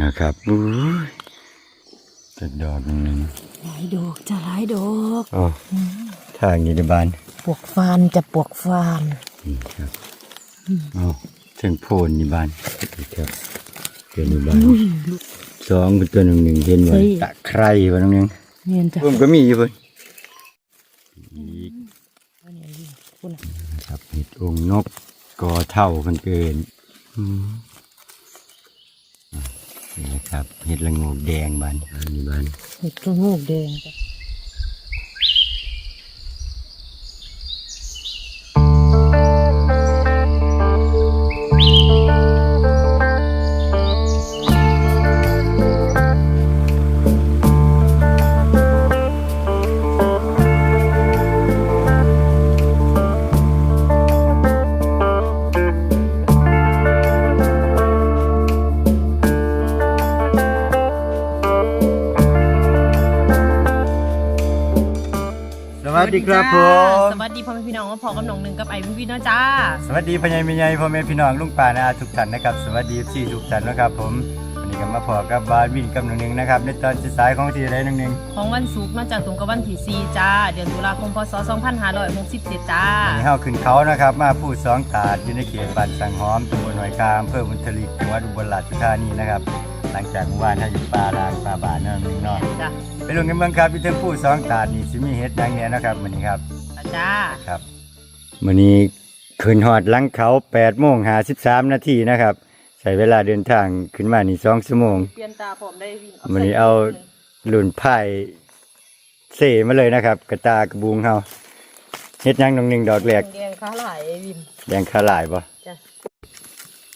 นะครับอุ้ยจะดอกหนึ่งหลายดอกจะหลายดอกอ๋อทางนี้ในบ้านปวกฟานจะปวกฟานนี่ครับเอาถึงโพนในบ้านนี่ครับเจอในบ้านสองเป็นตัวหนึ่งหนึ่งเห็นไว้ตะไคร้วะน้องเนี้ยเนียนจ้ะเพิ่มก็มีอยู่เพิ่นอีกคุณครับเห็ดองค์นกกอเท่ากันเกินอืมอะ นี่นะครับเห็ดละโงกแดงบานอันนี้บานเห็ดกระงูกแดงจ้ะ ดีครับผม สวัสดีพ่อแม่พี่น้องว่าพอกับน้องหนึ่งกับไอ้วิวิเนาะจ้า สวัสดีพ่อใหญ่แม่ใหญ่พ่อแม่พี่น้องลุงป่านาอาทุกท่านนะครับ สวัสดีพี่ทุกท่านนะครับผมวันนี้ก็มาพอกับบาร์วินกับหนึ่งหนึ่งนะครับในตอนสายๆของที่ไรหนึ่งหนึ่งของวันศุกร์เนอกจากตรงกับวันที่4จ้า เดือนตุลาคมพศ2567จ้าวันนี้เฮาขึ้นเขานะครับ มาพูดสองตาดอยู่ในเขตบ้านสังหอมตำบลหอยคามอำเภอบุญทลิกจังหวัดอุบลราชธานีนะครับ หลังจากเมื่อวานถ้าอยู่ป่าลางป่าบานนั่นหนึ่งเนาะจ้าไปลงกันเมืองครับพี่เทิงพูดสองตาดนี่สิมีเฮ็ดดังเนี้ยนะครับวันนี้ครับจ้าครับวันนี้ขึ้นหอดหลังเขา8โมง53นาทีนะครับใช้เวลาเดินทางขึ้นมานี่2ชั่วโมงเปลี่ยนตาผมได้วินวันนี้เอาหลุนไผ่เสมาเลยนะครับ กระตากระบุงเฮาเฮ็ดหยังหนองหนึ่งดอกแรกแดงขาหลายไอ้วินแดงขาหลายบ่จ้า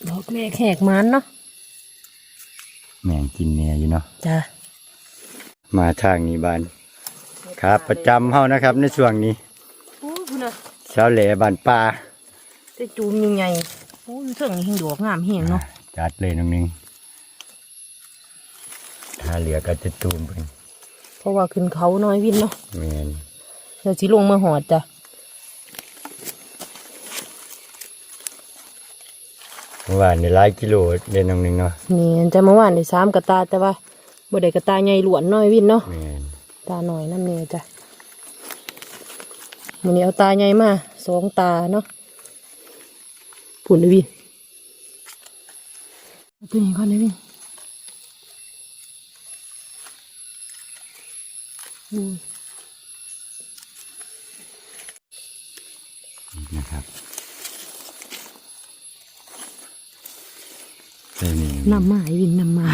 ดอกแรกแขกมันเนาะ แม่งกินเนี่ยอยู่เนาะจ้ามาทางนี้บ้านครับประจำเฮานะครับ ในช่วงนี้โอ้คุณน่ะเช้าแหล่บ้านป่าได้จูมยังไงโอ้ยเถิงนี่เห็นดอกงามเห็นเนาะจัดเลยหนองหนึ่งถ้าเหลือก็จะตูมเพิ่นเพราะว่าขึ้นเขาน้อยวินเนาะแม่น เดี๋ยวสิลงมาหอดจ้ะ เมื่อวานนี่หลายกิโลเดินหนองหนึ่งเนาะนี่จะเมื่อวานได้สามกระตาแต่ว่าบ่ได้กระตาใหญ่หลวนน้อยวินเนาะแม่นตาหน่อยน้ำเนียจ้ะวันนี้เอาตาใหญ่มาสองตาเนาะผุนเลยวินเอาตัวนี้ก่อนเลยวินอุ้ย นะครับใช่ นี่นำมาไอ้วินนำมา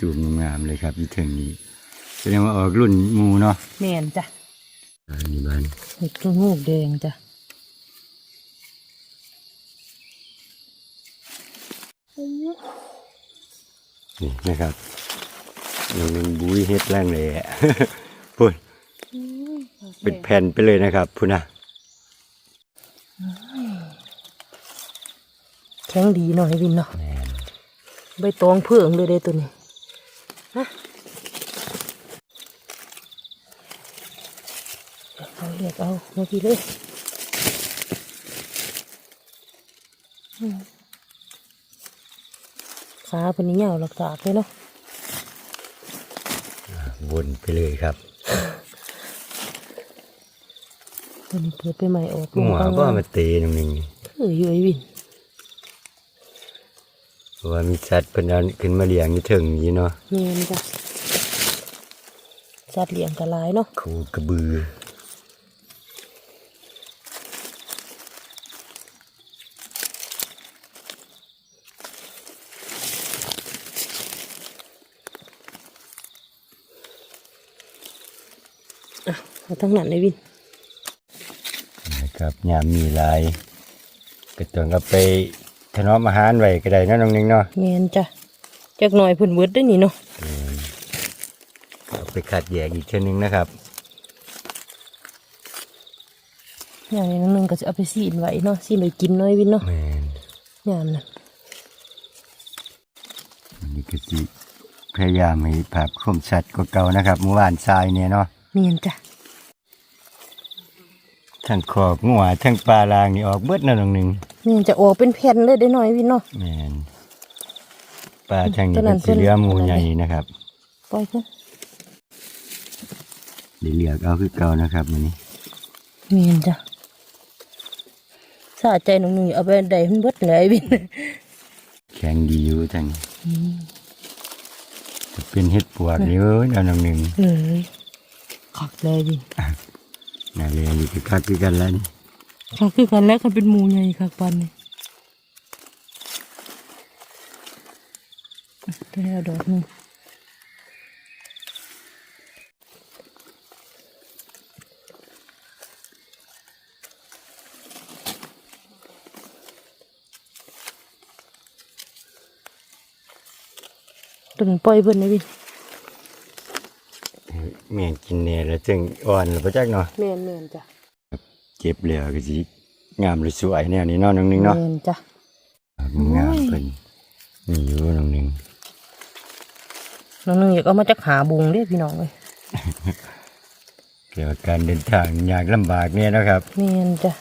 ตูมงามๆเลยครับที่ถึงนี้แสดงว่าออกรุ่นหมูเนาะแม่นจ้ะอันนี้บ้านเห็ดกระงูกแดงจ้ะนี่นะครับยังเป็นบุ้ยเฮ็ดแรงเลยอะพุ่นเป็นแผ่นไปเลยนะครับพุ่นนะแข็งดีหน่อยวินเนาะแม่น ใบตองเพื่องเลยเด้ตัวนี้ฮะเอาเรียกเอามาพี่เลยอืมขาเป็นนี้เหยาวหลักตากเลยเนาะวนไปเลยครับตัวนี้เปิดไปใหม่ออกหัวก็มาตีตรงนี้เอออยู่ไอ้วินเพราะ ว่ามีสัตว์เพิ่นเอาขึ้นมาเลี้ยงอยู่ถึงอยู่เนาะเนียนจ้ะสัตว์เลี้ยงกระลายเนาะคูกระบือเอาทั้งนั้นเลยวินนะครับยามมีหลายก็ต้องเอาไป ถนอมอาหารไว้ก็ได้เนาะน้องนึงเนาะเนียนจ้ะจักหน่อยเพิ่นเวิร์ดได้นี่เนาะเอาไปขัดแยกอีกเช่นนึงนะครับอย่างนี้นึงก็จะเอาไปซีนไว้เนาะซีนไว้กินเน้อยวินเนาะแม่นยามนั้นอันนี้ก็สิพยายามให้ภาพคมชัดกว่าเก่านะครับเมื่อวานทรายเนี่ยเนาะเนียนจ้ะทั้งขอกงัวทั้งปลาลางนี่ออกเบิดเนาะน้องนึงเนียนจะออกเป็นแผ่นเลยได้หน่อยวินเนาะแม่นปลาทางนี้ตัวนั้เป็นนสีเหลือหมูตัวนั้นใหญ่นะครับปล่อยเพิ่นเดี๋ยวเรียกเอาคือเก่านะครับมันนี้เมียนจ้ะสะใจหนุ่งๆเอาไปได้เพิ่นเบิดเลยไอ้บินแข็งดีอยู่ทางนี้จะเป็นเห็ดปวกนี่เว้ยเอาหนึ่งเอ้ยคักเลยบินน่าเลยนี่คือคักคือกันแล้วนี่ คักคือกันแล้วคันเป็นหมูใหญ่คักปันนี่ได้แล้วดอกหนึงตัวนี้ปล่อยเพิ่นนะบินแม่งกินแน่แล้วจึงอ่อนแล้วพระจักเนาะแม่นแม่นจ้ะ เจ็บแล้วก็สิงามหรือสวยแนวนี้เนาะน้องหนึงเนาะแม่นจ้ะงามเพิ่นมีอยู่น้องหนึงน้องหนึงอยากเอามาจากหาบุงเด้พี่น้องเลยเกี่ยวกับการเดินทางยากลำบากเนี่ยนะครับแม่นจ้ะ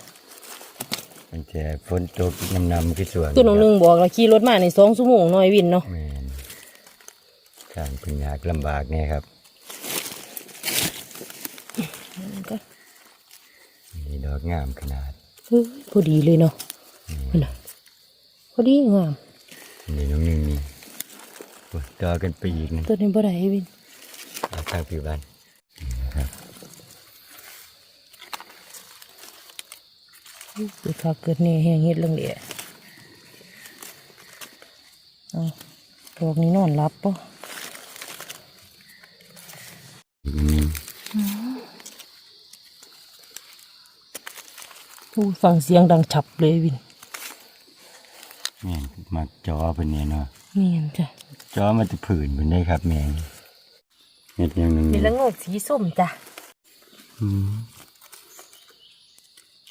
ตั้งแต่ฝนตกน้ำนำคือสวนคือน้องหนึงบอกเราขี่รถมาในสองชั่วโมงหน่อยวินเนาะแม่นการเป็นยากลำบากเนี่ยครับนี่ ดอกงามขนาดเฮ้ยพอดีเลยเนาะนั่นน่ะพอดีงามนี่น้องหนึงนี่โอ้ยต่อกันไปอีกนึงตัวนี้บ่ได้วินเอาทางผิวบ้านนี่นะครับเกิดข้าเกิดเนี่ยแห้งเฮ็ดเรื่องเดียเอาดอกนี้นอนรับปะ อีกนิดนึง อู้ ฟังเสียงดังฉับเลยวินแม่นมักจอเป็นเนี่ยเนาะเมียนจ้ะจอมาจะผื่นเป็นได้ครับแม่งเม็ดอย่างหนึงมีนี่ละโงกสีส้มจ้ะอืม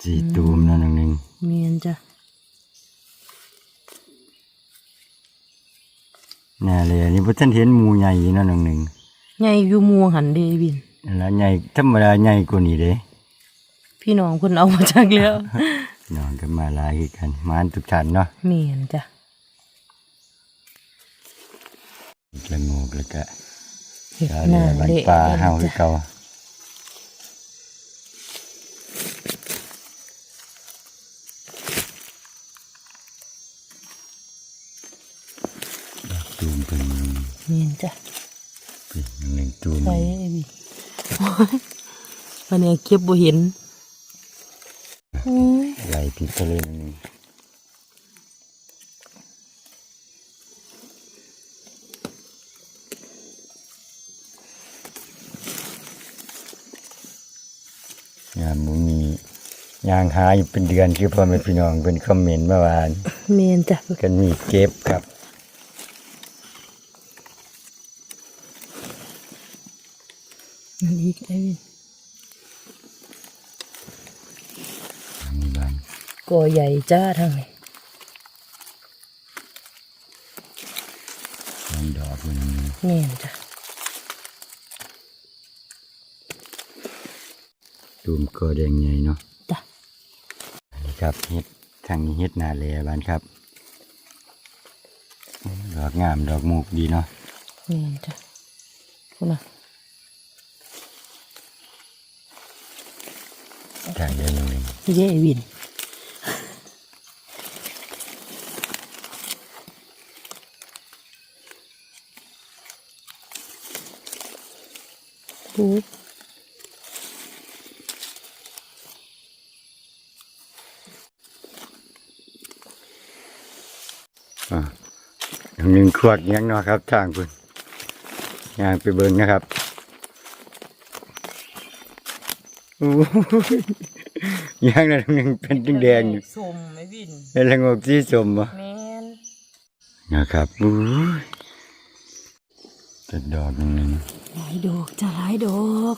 สีตูมเนาะน้องหนึงเมียนจ้ะน่าเลยอันนี้พระท่านเห็นหมูใหญ่เนาะน้องหนึงใหญ่อยู่หมูหันเดวินแล้วใหญ่ธรรมดาใหญ่กว่านี้เด้ พี่น้องเพิ่นเอามาจากแล้วนอนกันมาหลายคือกันมานทุกท่านเนาะเมียนจ้ะละงูกแล้วก็เห็ดชาหเรืน้าอบันเละปลาบิ่นเฮาคือจ้ะเก่าดอกตูมเป็นเมียนจ้ะเป็นหนึ่งตูมใส่ไอ้บินโอ้ยวันนี้เก็บบ่เห็นอุ้ย ไหลติดทะเลนิดนึงยามหมูมียางหาอยู่เป็นเดือนคือพ่อแม่พี่น้องเป็นคอมเมนต์เมื่อวานเมียนจ้ะกันมีเก็บครับอันนี้ไอ้บิน อันนี้บ้าน ก่อใหญ่จ้าทางนี้น้ำดอกมันเมียนจ้ะตูมก็แดงใหญ่เนาะจ้ะอันนี้ครับเฮ็ดทางนี้เฮ็ดนาเลบ้านครับ ดอกงามดอกมูกดีเนาะเมียนจ้ะคุณน่ะทางเดินหนึ่งเย้ไอ้บิน โอ้ยอะทางหนึ่งขวดยังเนาะครับทางคุณยางไปเบิ่งนะครับโอ้ยยางนั้นหนึ่งเป็นแดงๆอยู่สมไอ้บินเป็นละงกสีสมบ่แมนนะครับอู้ยจะดอกหนึ่งหลายดอกจ้ะหลายดอก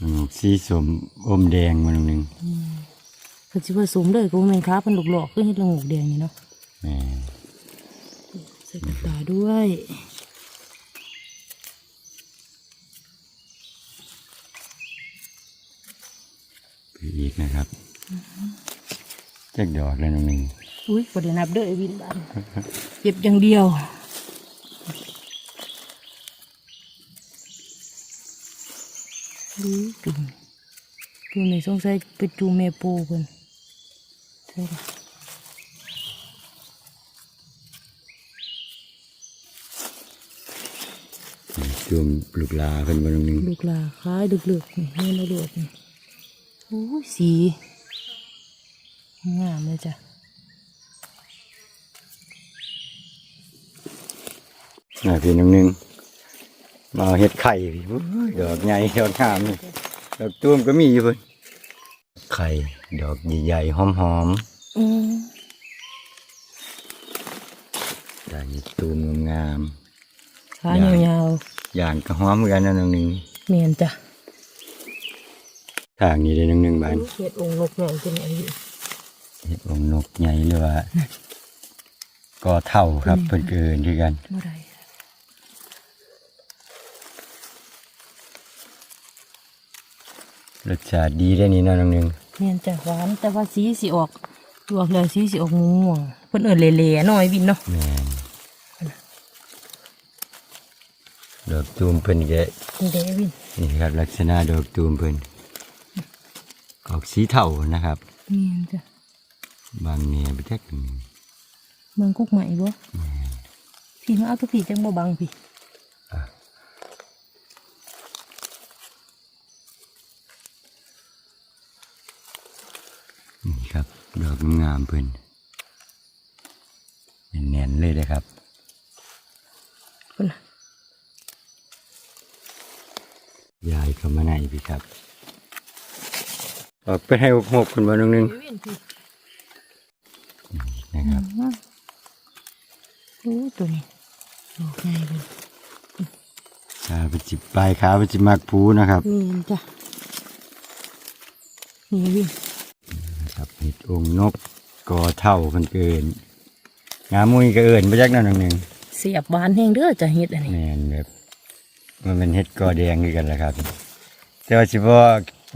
ละงกสีสมอมแดงมาหนึ่งคือสิว่าสมเลยก็บ่แม่นค้าเป็นลูกหลอกคือเฮ็ดละงกแดงนี่เนาะแหม่ใส่กระตาด้วยไปอีกนะครับแจ็คดอกเลยหนึ่งอุ้ยบ่ได้นับเด้อไอ้วินบ้านเก็บอย่างเดียว ดูจุ่มจุ่มนี่สงสัยไปจูมแม่ปูเพิ่นใช่ปะจุ่มลูกลาเพิ่นบ่นึงลูกหลาคล้ายดึกๆนี่แม่นเลือดนี่โอ้ยสีงามเลยจ้ะน่ะพี่นึงนึง มาเอาเฮ็ดไข่พี่โอ้ยดอกใหญ่ดอกงามนี่ดอกตูมก็มีอยู่เพิ่นไข่ดอกใหญ่ๆหอมอืมๆได้ตูมงามขายาวๆอย่างก็หอมเหมือนกันนะนึงนึงๆเมียนจ้ะทางนี้ได้นึงนึงบานเห็ดองค์นกใหญ่เป็นไงอยู่เห็ดองค์นกใหญ่หรือว่าก็เท่าครับเพิ่นเกินที่กันเมื่อไร รสชาติดีได้นี่เนาะน้องหนึงเมียนจ้ะหวานแต่ว่าสีสีออกลวกแล้วสีสีออกม่วงๆเพิ่นเอิ้นเละๆหน่อยวินเนาะแม่นดอกตูมเพิ่นแกนี่เด้วินนี่ครับลักษณะดอกตูมเพิ่นออกสีเทานะครับเมียนจ้ะบางเนี่ยไปจักหนึ่งเมืองกุกใหม่บ่พี่มาเอาตัวพี่จังบ่บังพี่ นี่ครับ ดอกงามๆเพิ่นแน่นๆเลยนะครับเพิ่นน่ะยายเข้ามาในพี่ครับ ออกไปให้หกคนบ่น้องหนึงวินพี่นะครับโอ้ตัวนี้ดอกใหญ่เลยขาไปจิบปลายขาไปจิบมากผูนะครับเมียนจ้ะนี่วินนะครับเห็ดองนกกอเท่าเพิ่นเกินงามุยก็เอิญไปจักนั่นหนึ่งเสียบหวานแห้งเด้อจะเฮ็ดอันนี้แม่นแบบมันเป็นเห็ดกอแดงคือกันแหละครับ แต่ว่าสิบ่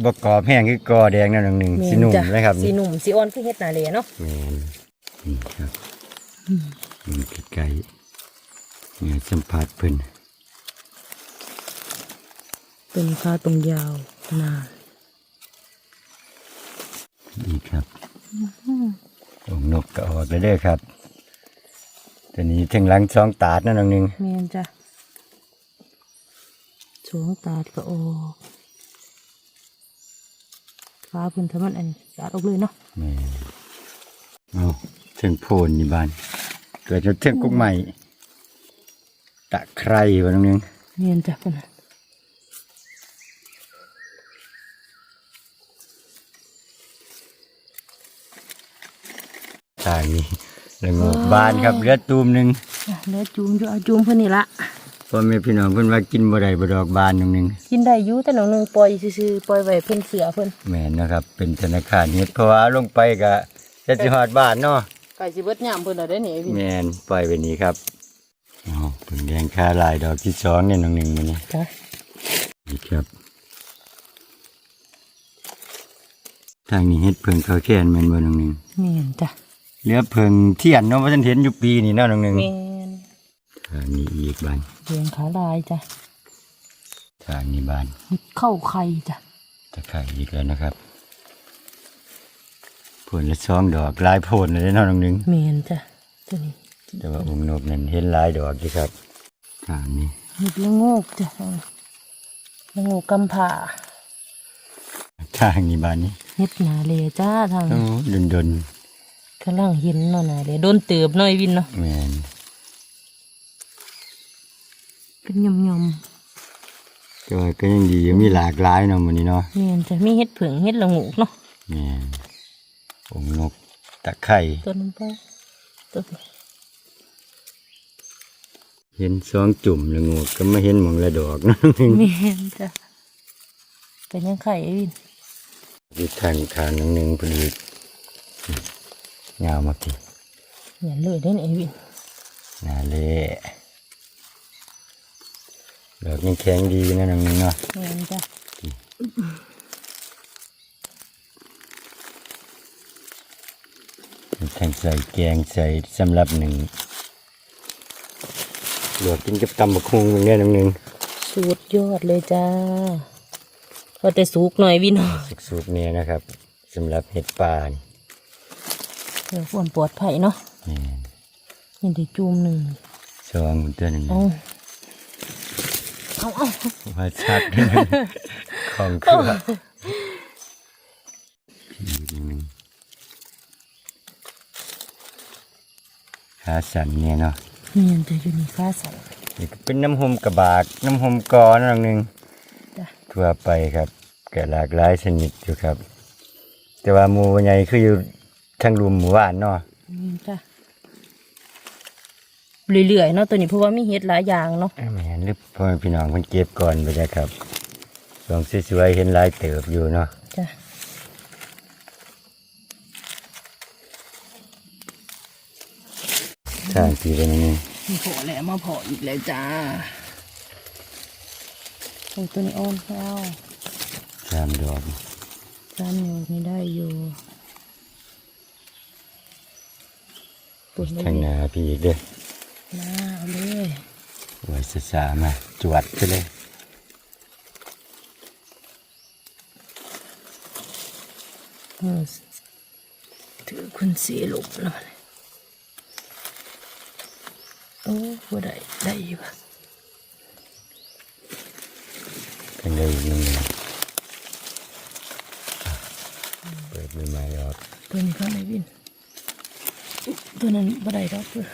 บ่กรอบแห้งคือกอแดงนั่นหนึ่งสิหนุ่มจ้ะเลยครับสีหนุ่มสีอ่อนคือเฮ็ดนาเลเนาะแม่นนี่ครับมันไกลๆเนี่ยสัมผัสเพิ่นเป็นคาตรงยาวนาดีครับ องค์นกก็ออกแล้วเด้อครับ ตัวนี้ถึงหลังสองตาดนั่นน้องหนึงแม่นจ้ะสวงตาดก็ออกฟ้าเพิ่นทำมันอันนี้ตาดออกเลยเนาะแม่เอาถึงโพนนี่บ้านเกิดจากเทือกกุ๊กใหม่ตะไคร้วะน้องนึงแม่นจ้ะเพิ่นน่ ทางนี้แล้วงบานครับเหลือดตูมหนึ่งอะแล้วจูมอยู่เอาจูมเพิ่นนี่ละพ่อแม่พี่น้องเพิ่นว่ากินบ่ได้บ่ดอกบานน้องนึงกินได้อยู่แต่หนองหนึงปล่อยซื่อๆปล่อยไว้เพิ่นเสือเพิ่นแม่นนะครับ เป็นธนาคารเฮ็ดเพราะว่าลงไปก็จะสิฮอดบ้านเนาะไก่สิเบิดยามเพิ่นน่ะได้นี่พี่แม่นปล่อยไปนี้ครับเอาเพิ่งแดงค่าลายดอกที่สองเนี่ยน้องนึงมื้อนี้จ้ะนี่ครับ ทางนี้เฮ็ดเพิ่งเขาแค้นแม่นบ่น้องนึงแม่นจ้ะ เหลือเพิ่งเทียนเนาะว่าฉันเห็นอยู่ปีนี้เนาะน้องนึงแม่นทางนี้อีกบ้านเลี้ยงขาลายจ้ะทางนี้บ้านเฮ็ดเข้าไข่จ้ะตะไคร้อีกแล้วนะครับผลละสองดอกหลายผลเลยเนาะน้องหนึงแม่นจ้ะตัวนี้แต่ว่าองค์นกนั้นเห็นหลายดอกอยู่ครับทางนี้เฮ็ดละโงกจ้ะละโงกกำผาทางนี้บ้านนี้ เฮ็ดหนาเลยจ้าทางโอ้ดนดน กำลังเห็นเนาะหนาเลยโดนเติบหน่อยวินเนาะๆแมนเป็นยำยแต่ว่าก็ยังดียังมีหลากหลายเนาะมื้อนี้เนาะำแม่นจะมีเฮ็ดผึ่งเฮ็ดละโงกเนาะแมนองค์นกตะไคร้ตัวนึงไปตัวนี้เห็นสองจุ่มละงูก็ไม่เห็นหมองละดอกเนาะน้องหนึงแม่นจ้ะเป็นยังไข่ไอ้วินอยู่ทางทางน้องหนึงพอดี ยาวมาทีเห็นเลยได้ไอ้วินนาเละดอกยังแข็งดีนะน้องหนึงเนาะแม่นจ้ะนทั้งใส่แกงใส่สำหรับหนึ่งหลวกกินกับตำบักคุงอย่างเงี้ยน้ำหนึ่งสุดยอดเลยจ้าพอแต่สุกหน่อยพี่น้องสุกๆเนี่ยนะครับสำหรับเห็ดป่านี่ เพื่อความปลอดภัยเนาะนี่นี่ได้จุ่มหนึ่งซองตัวหนึ่งเอาเอาเอามาชัดของเครืออีกหนึ่งขาสั่นเนี่ยเนาะเนียนจะอยู่ในฟ้าใสนี่ก็เป็นน้ำหอมกระบาก น้ำหอมกอนั่นหนึ่งจ้ะทั่วไปครับก็หลากหลายชนิดอยู่ครับ แต่ว่าหมูใหญ่คืออยู่ ทางรุมหมู่บ้านเนาะเนียนจ้ะเรื่อยๆเนาะตัวนี้เพราะว่ามีเห็ดหลายอย่างเนาะแม่นหรือพ่อแม่พี่น้องเพิ่นเก็บก่อนไปเลยครับลองสวยๆเห็นหลายเติบอยู่เนาะจ้ะทางที่เป็นนี่มีพอแล้วมาพออีกแล้วจ้าโอ้ตัวนี้อ่อนแล้วสามดอก จานอยู่ไม่ได้อยู่ ปุ่นไม่ทางหได้น้าพี่อีกเด้อหน้าเอาเลยไว้สสามาจวดไปเลยเออถือคุณสีลุกแล้วมันโอ้บ่ได้ได้อยู่ปะทางใดอีกหนึงอะเปิดใบไม้ออกตัวนี้ก็ไม่วินอุ๊ย ตัวนั้นบ่ได้ดอกเพื่อ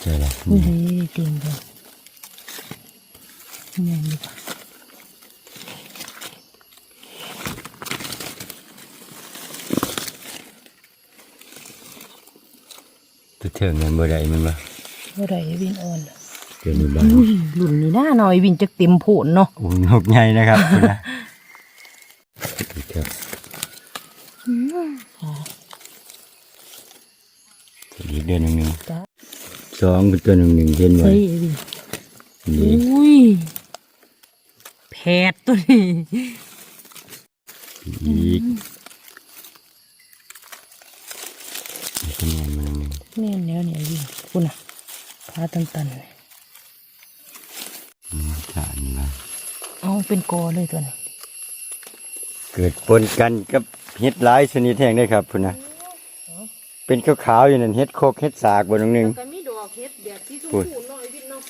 เจอแล้วอุ้ยเต็มเลยยังดีกว่าตัวเทิงยังบ่ได้แมันบ่บ่ได้วินอ่อนเดี๋ยวนี้บ้างอุ้ยหลุนนี่หน้าหน่อยวินจะเต็มโผนเนาะโอ้ยนกใหญ่นะครับคุณนะนี่ครับ อีกเดือนหนึ่งหนึ่งจ้าสองเป็นตัวหนึ่งหนึ่งเห็นไหมเฮ้ยวินนี่อุ้ยแพดตัวนี้อีกนี่เป็นไงมันหนึ่งแน่นแล้วเนี่ยวินคุณน่ะพาตันตันๆเลยอืมฐานนี่ว่าเอาเป็นกอเลยตัวนี้เกิดปนกันกับ เห็ดหลายชนิดแห่งได้ครับคุณนะเป็นขาวๆอยู่นั่นเห็ดโคกเห็ดสากบนตรงหนึ่งก็มีดอกเฮ็ดแบบที่ชมพูดพูน้อยวินเนาะ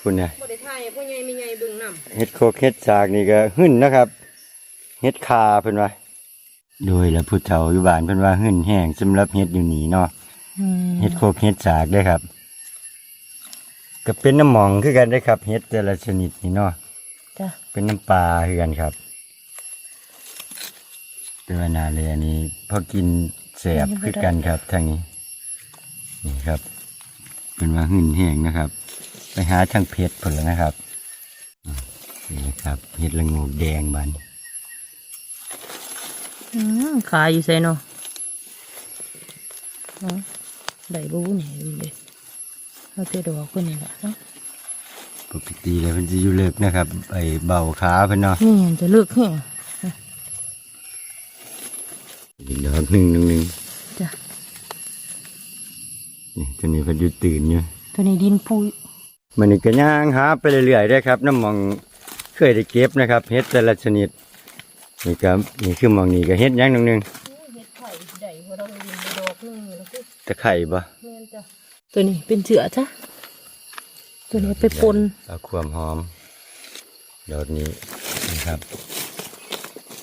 คุณนะบ่ได้ทายให้พ่อใหญ่แม่ใหญ่เบิ่งนำเห็ดโคกเห็ดสากนี่ก็หึ่นนะครับเห็ดคาเพิ่นว่าโดยแล้วผู้เฒ่าอยู่บ้านเพิ่นว่าหึ่นแห้งสำหรับเห็ดอยู่นี่เนาะอืมเห็ดโคกเห็ดสากได้อครับ ก็เป็นน้ำหมองคือกันได้อครับเห็ดแต่ละชนิดนี่เนาะจ้ะเป็นน้ำปลาคือกันครับ แต่ว่านาเลยอันนี้พอกินแสบคือกันครับทางนี้ นี่ครับเป็นว่าหึ่นแห้งนะครับ ไปหาทางเพชรผลแล้วนะครับอืมนี่ครับเห็ดละโงูแดงบานอืมขายอยู่ไสเนาะอ๋อได้บ่วุ้นนี่วินเลยเอาแต่ดอกเพิ่นนี่ล่ะเนาะปกติแล้วมันจะอยู่เลิกนะครับไอเบาขาเพิ่นเนาะนี่มันจะเลิกแห้ง อีกดอกหนึ่งหนึ่งหนึ่งจ้ะนี่ตัวนี้เพิ่นอยู่ตื่นอยู่ตัวนี้ดินปุยมันนี่ก็ย่างหาไปเรื่อยๆได้อครับ น้ำหมองเคยได้เก็บนะครับเห็ดแต่ละชนิดนี่ครับนี่คือหมองนี่ก็เห็ดอย่างหนึ่งหนึ่งเฮ็ดไข่ได้บ่เราดินดอกนึงแล้วคือตะไคร่บ่แม่นจ้ะตัวนี้เป็นเสือจ้ะตัวนี้ไปปนเอาความหอมดอกนี้นะครับ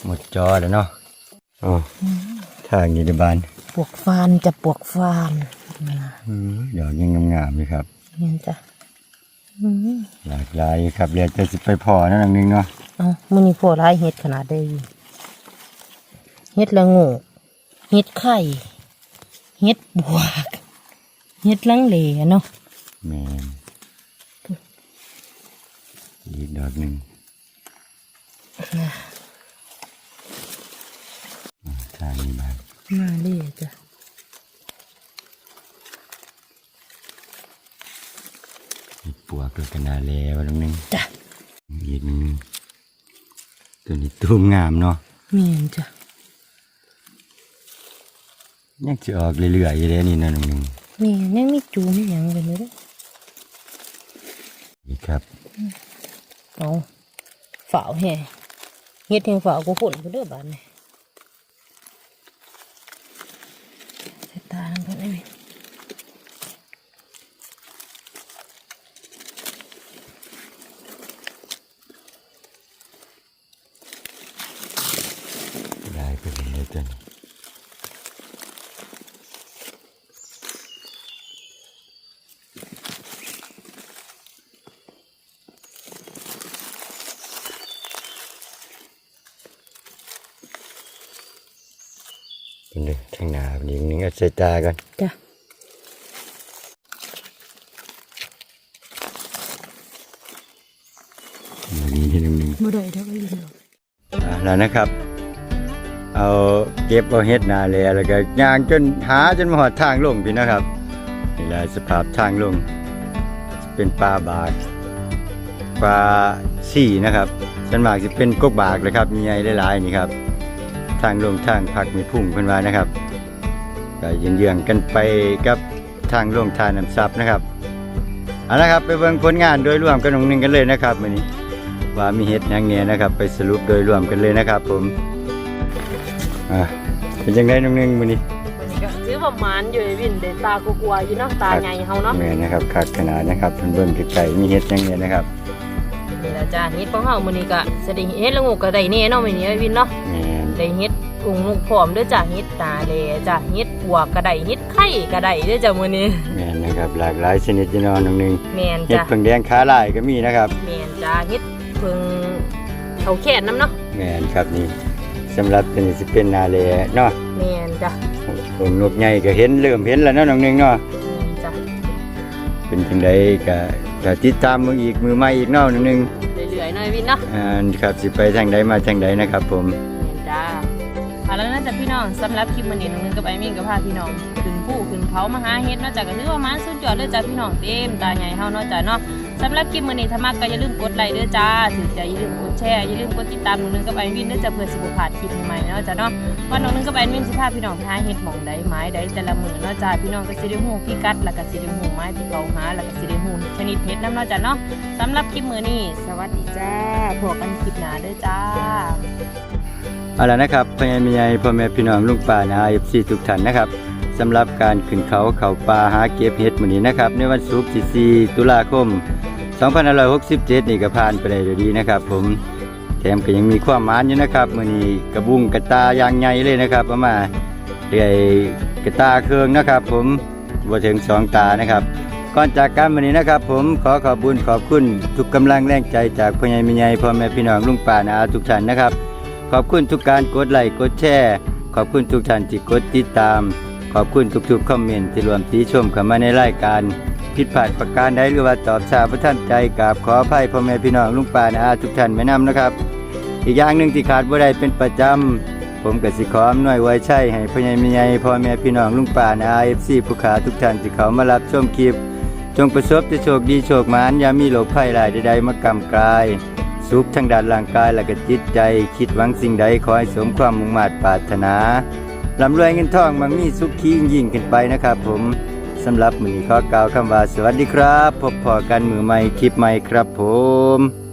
หมดจอแล้วเนาะ อ๋อทางนี้เดบาน ปวกฟานจะปวกฟานนะอืมดอกยังงามๆเลยครับแม่นจ้ะอืมหลากหลายครับเดี๋ยวจะสิไปพอนั่นอันหนึงเนาะเอามื้อนี้พอหลายเฮ็ดขนาดได้อยู่เฮ็ดละโงูเฮ็ดไข่เฮ็ดบวกเฮ็ดลังเลเนาะแมนอีกดอกหนึ่งอืมทางนี้บ้างมาเลยจ้ะอีกปวกตัวกันนาแล้วดอกหนึ่งจ้ะอีกหนึ่งตัวนี้ตูมงามเนาะแม่นจ้ะยังจะออกเรื่อยๆอยู่เลยนี่นั่นนึงนี่ยังมีจูมีหยังกันเลยเด้อนี่ครับเอาฝ่าวแห่เฮ็ดแห่งฝ่าวกูฝนกูเด้อบาดนี่ใส่ตาทั้งคน ได้ไหม ได้ไปเลยจนเป็นเลยทางหน้าเป็นอีกหนึงเอา ใส่ตาก่อนจ้ะอันนี้ที่หนึ่งหนึ่งบ่ได้เด้อไปยินหรอกอ่าแล้วนะครับ เอาเก็บเอาเฮ็ดนาเลยแล้วก็ย่างจนหาจนมาหอดทางลงพี่นะครับนี่แหละสภาพทางลง เป็นปลาบากปลาสี่นะครับส่วนมากจะเป็นกกบากเลยครับมีใหญ่หลายๆนี่ครับ ทางลงทางผักมีพุ่งขึ้นมานะครับ ก็เยื้องๆกันไปกับทางลงทานน้ำซับนะครับเอาละครับไปเบิ่งผลงานโดยรวมกันตรงนึงกันเลยนะครับวันนี้ว่ามีเห็ดหยังเนี่ยนะครับ ไปสรุปโดยรวมกันเลยนะครับ ผมอ่าเป็นยังไงน้องนึงวันนี้ก็ซื้อประมาณอยู่ไอ้วินเดตากลัวๆอยู่เนาะตาใหญ่เฮาเนาะแม่นะครับคักขนาดนะครับเพิ่นเบิ่งไกลๆมีเห็ดหยังเนี่ยนะครับนี่ล่ะจ้ะเฮ็ดของเฮามื้อนี้ก็สิได้เฮ็ดละงูก็ได้แน่เนาะมื้อนี้ไอ้วินเนาะแม่นได้เฮ็ดอุ้งลูกพร้อมเด้อจ้ะเฮ็ดตาแลจ้ะเฮ็ดป วกก็ได้เฮ็ดไข่ก็ได้เด้อจ้ะมื้อนี้แม่นนะครับหลากหลายชนิดอยู่เนาะน้องนึงแม่นเห็ดจ้ะเพิ่งแดงขาลายก็มีนะครับแม่นจ้ะเฮ็ดเพิ่งเขาแขนน้ำเนาะแม่นครับนี่สำหรับตัวนี้สิเป็นนาเลเนาะแม่นจ้ะผมนกใหญ่ก็เห็นเริ่มเห็นแล้วเนาะน้องนึงเนาะแม่นจ้ะเป็นจังไดก็ก็ติดตามมืออีกมือใหม่อีกเนาะน้องนึงเรื่อยๆหน่อยวินเนาะอ่าครับสิไปทางใดมาทางใดนะครับผม จ๊ะพี่น้องสำหรับคลิปมื้อนี้น้องนึงกับไอ้มิ่งก็พาพี่น้องขึ้นผู้ขึ้นเขามาหาเฮ็ดนาะจ้ะก็ถือว่ามันสุดยอดเลยจ้ะพี่น้องเต็มตาใหญ่เฮานาะจ้ะเนาะสำหรับคลิปมื้อนี้ถ้ามักก็อย่าลืมกดไลค์เด้อจ้าถือใจอย่าลืมกดแชร์อย่าลืมกดติดตามน้องนึงกับไอ้วินเด้อจ้ะเพื่อสิบ่าดคลิปใหม่ๆนาะจ้ะเนาะว่าน้องนึงก็เป็นวินสิพาพี่น้องหาเห็ดหมองใดไม้ใดแต่ละมือนาะจ้าพี่น้องก็สิได้ฮู้พิกัดแล้วก็สิได้ฮู้ไม้ที่เขาหาแล้วก็สิได้ฮู้ชนิดเห็ดน้ำนาะจ้าเนาะสำหรับคลิปมื้อนี้สวัสดีจ้าพบกันคลิปหน้าเด้อจ้า เอาละนะครับพ่อแม่พี่ใหญ่พ่อแม่พี่น้องลุงป่านะเอฟซีทุกท่านนะครับสำหรับการขึ้นเขาเขาป่าหาเก็บเห็ดมื้อนี้นะครับในวันศุกร์ที่4ตุลาคม2567 นี่ก็ผ่านไปได้ด้วยดีนะครับ ผมแถมก็ยังมีความหมานอยู่นะครับมื้อนี้กระบุงกระตาอย่างใหญ่เลยนะครับเอามาเรื่อยกระตาเครื่องนะครับ ผมบ่ถึงสองตานะครับก่อนจากกันวันนี้นะครับ ผมขอขอบคุญขอบคุณทุกกำลังแรงใจจากพ่อใหญ่แม่ใหญ่พ่อแม่พี่น้องลุงป่านาทุกท่านนะครับ ขอบคุณทุกการกดไลค์กดแชร์ ขอบคุณทุกท่านที่กดติดตาม ขอบคุณทุกๆคอมเมนต์ที่รวมติชมเข้ามาในรายการผิดพลาดประการใดหรือว่าตอบชาพระท่านใจกราบขออภัยพ่อแม่พี่น้องลุงป่านะอาทุกท่านแม่นำนะครับ อีกอย่างหนึ่งที่ขาดบ่ได้เป็นประจำผมก็สิขออำนวยไว้ใช่ให้พ่อใหญ่แม่ใหญ่พ่อแม่พี่น้องลุงป่านะอาเอฟซีผู้ขาทุกท่านที่เขามารับชมคลิป จงประสบแต่โชคดีโชคมานอย่ามีโรคภัยหลายใดๆมากำกลาย สุขทั้งด้านร่างกายและก็จิตใจ คิดหวังสิ่งใดขอให้สมความมุ่งมา่ปรารถนาลำรวยเงินทองมั่งมีสุขยิ่งยิ่งขึ้นไปนะครับผมสำหรับมือนี้ขอกล่าวคำว่าสวัสดีครับ พบพอกันมือใหม่คลิปใหม่ครับผม